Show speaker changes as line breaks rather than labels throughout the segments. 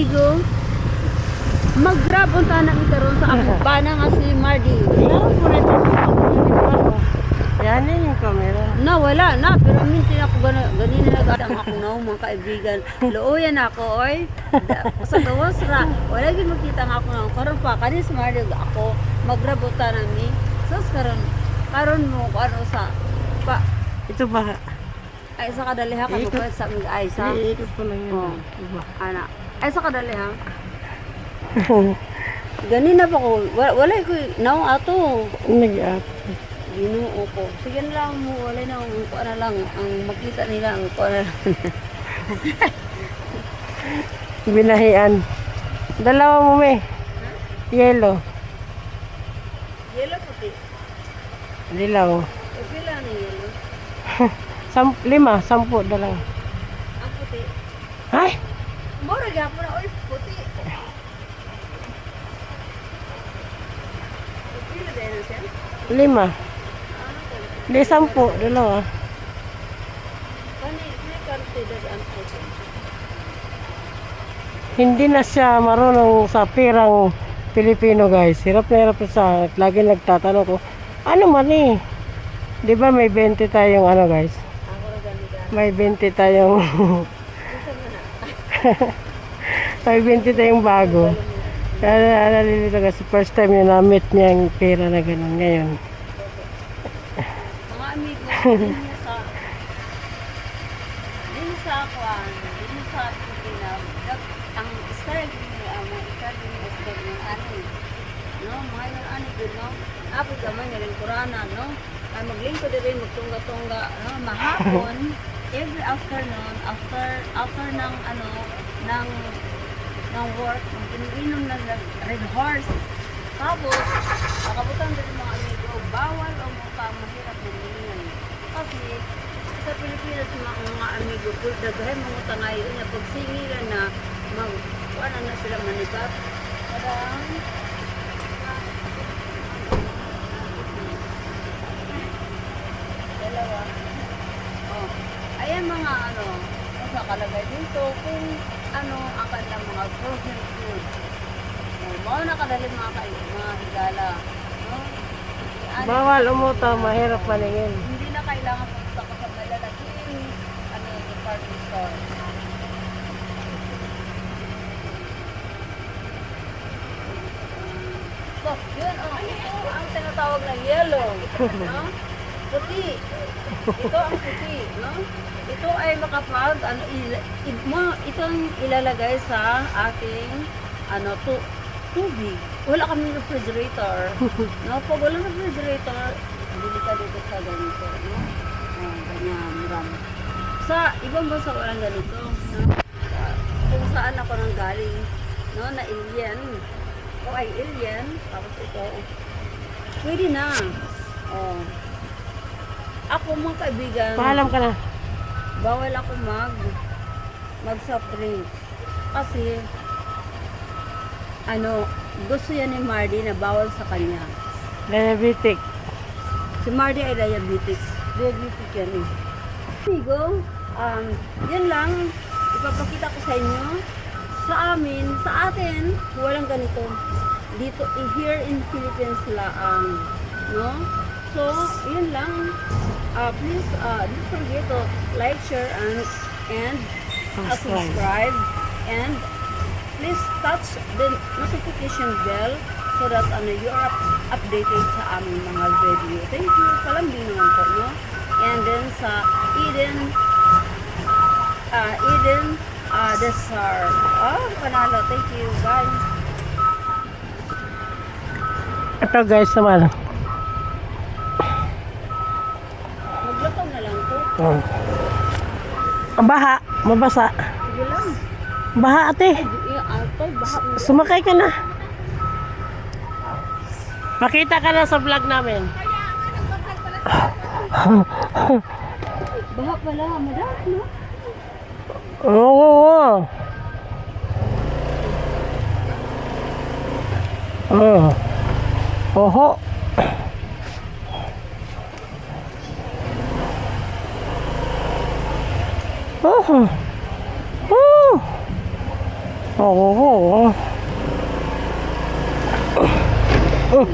amigo. Mag-grab unta na ikaroon sa ako. Bana nga si
sa Yan yun yung camera.
Na, wala na. Pero minsan ako gana, ganina nag-adang ako na mga kaibigan. Looyan ako, oy. Sa gawas ra. Wala gid makita nga ako na. Karon pa, kanis Mardy ako. Mag-grab unta na mi. Sus, karon karon mo ano sa pa
Ito ba?
ay sa kadaliha ka
Ikot.
pa sa mig ay sa
Iikot ko lang yun.
Oh. Ana ay sa kadaliha ganina pa ko wala, wala ko naong ato
Nag-up.
Ginoo ko. Sige na lang mo, wala na ang kuha na lang. Ang makita nila ang kuha na lang.
Binahian. Dalawa mo may. Yellow.
Yelo puti.
Dilaw.
E pila na yelo?
Sam lima, sampu dalawa.
Ang puti.
Ay!
Mora gapon na, oy, puti.
Lima. Di sampu, dalawa. Hindi na siya marunong sa pirang Pilipino guys. Hirap na hirap sa lagi nagtatanong ko. Ano man eh? Di ba may 20 tayong ano guys? May 20 tayong
na.
20 tayong bago. Kaya nalilito kasi first time niya na-meet niya yung pera na ganun ngayon.
Mga amigo, din sa din sa kwan, din sa Pilipinas, ang style ni mga style ni ng ani. No, mga yung ani gud no. Ako gamay nga rin Kurana, no. Ay maglingko din magtungga-tungga, no, mahapon every afternoon after after ng ano ng ng work, mag-ininom ng red horse. Tapos, nakabutan din mga amigo, bawal o mukha mahirap humingan. Kasi, sa Pilipinas, mga, mga amigo, kung daghan mga tangay, na pag singilan na, mag, ano na sila manibat. Parang, dalawa. Oh. Ayan mga ano, kung sa kalagay dito, kung ano ang kanilang mga frozen food. Oh, mga nakadali mga, ka- mga higala. No? Ano,
Bawal umuto, mahirap maningin.
hindi na kailangan pumunta ka sa malalaking ano, department store. So, yun, oh, ito ang tinatawag na yellow. No? Puti. Ito ang puti, no? Ito ay makapag, ano, il, i, mo, ito ang ilalagay sa ating, ano, tu, tubig. Wala kami refrigerator. no? Pag wala refrigerator, bili ka dito sa ganito, no? Oh, ganyan, ram. Sa ibang bansa walang ganito, no? Kung saan ako nang galing, no, na alien. O ay alien, tapos ito, pwede na. Oh. Ako mga kaibigan,
Paalam ka na.
Bawal ako mag mag soft drinks. Kasi ano, gusto yan ni Mardy na bawal sa kanya.
Diabetic.
Si Mardy ay diabetic. Diabetic yan eh. Amigo, um, yan lang. Ipapakita ko sa inyo. Sa amin, sa atin, walang ganito. Dito, eh, here in Philippines laang. No? So, yun lang. Uh, please, uh, don't forget to like, share, and, and uh,
Subscribe.
And please touch the notification bell so that ano, you are up- updated sa aming mga video. Thank you. Palambing naman po, no? And then sa Eden, uh, Eden uh, Desar. Oh, panalo. Thank you. Bye.
Ito guys naman.
Magluto na lang po.
Oh. Ang baha, mabasa.
Sige lang.
Baha ate. Sumakay ka na. Makita ka na sa vlog namin.
Baha pala, madam, no?
Oo, oo, oo. Oh. Oho. Oh. Oh. Oo. Oh.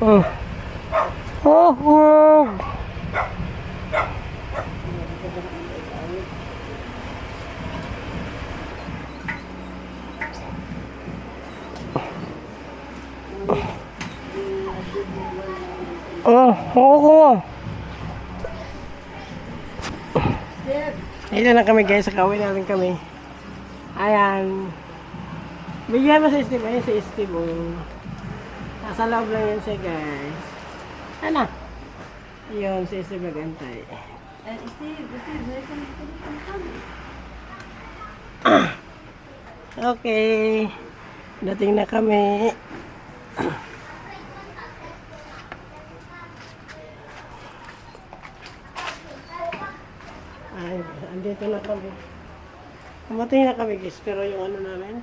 Oh. Oh, oh. Oh, oo. Dito na kami guys, sakawin namin kami. Ayan. Bigyan mo sa Steve. Ayan si Steve. Oh. Nasa loob lang yan siya guys. Ano? Yun, si Steve nagantay.
Eh, Steve, Steve.
Okay. Dating na kami. Ay, andito na kami. Kumating na kami guys, pero yung ano namin,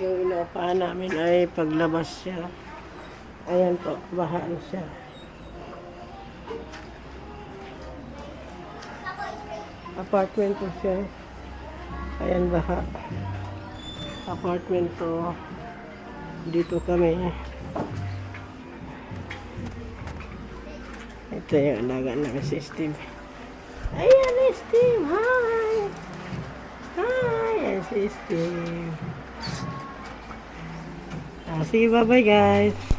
yung inuupahan namin ay paglabas siya. Ayan po, baha na siya. Apartment po siya. Ayan baha. Apartment to. Dito kami. Ito yung alaga namin si Steve. Ayan Steve! Hi! Hi! Ayan si Steve. Ah, sige, bye-bye guys.